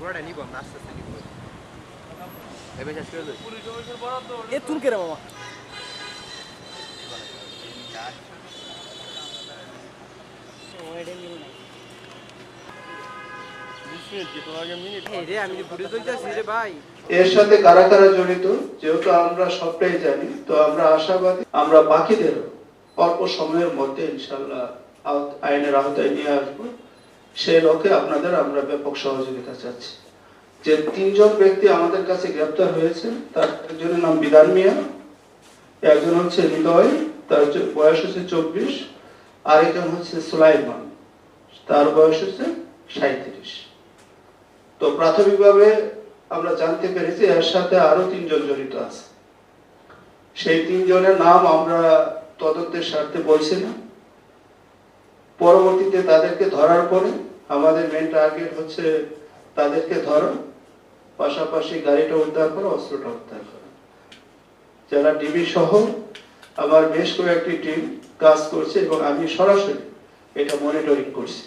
পুরোটা নিব আমরা আস্তে আস্তে নিব। এবার শেষ করে এ তুল মামা এর সাথে কারা কারা জড়িত? যেহেতু আমরা সবটাই জানি তো আমরা আশাবাদী আমরা বাকিদের অল্প সময়ের মধ্যে ইনশাল্লাহ আইনের আওতায় নিয়ে আসব। সেই লক্ষ্যে আপনাদের আমরা ব্যাপক সহযোগিতা চাচ্ছি। যে তিনজন ব্যক্তি আমাদের কাছে গ্রেপ্তার হয়েছে তার একজনের নাম বিধান মিয়া, একজন হচ্ছে হৃদয়, তার বয়স হচ্ছে চব্বিশ, আরেকজন হচ্ছে সুলাইমান, তার বয়স হচ্ছে সাঁত্রিশ তো প্রাথমিকভাবে আমরা জানতে পেরেছি এর সাথে আরও তিনজন জড়িত আছে। সেই তিনজনের নাম আমরা তদন্তের স্বার্থে বলছি না। পরবর্তীতে তাদেরকে ধরার পরে আমাদের মেন টার্গেট হচ্ছে তাদেরকে ধরা, পাশাপাশি গাড়িটা উদ্ধার করো, অস্ত্রটা উদ্ধার করা। যারা ডিবি সহ আমার বেশ কয়েকটি টিম কাজ করছে এবং আমি সরাসরি এটা মনিটরিং করছি।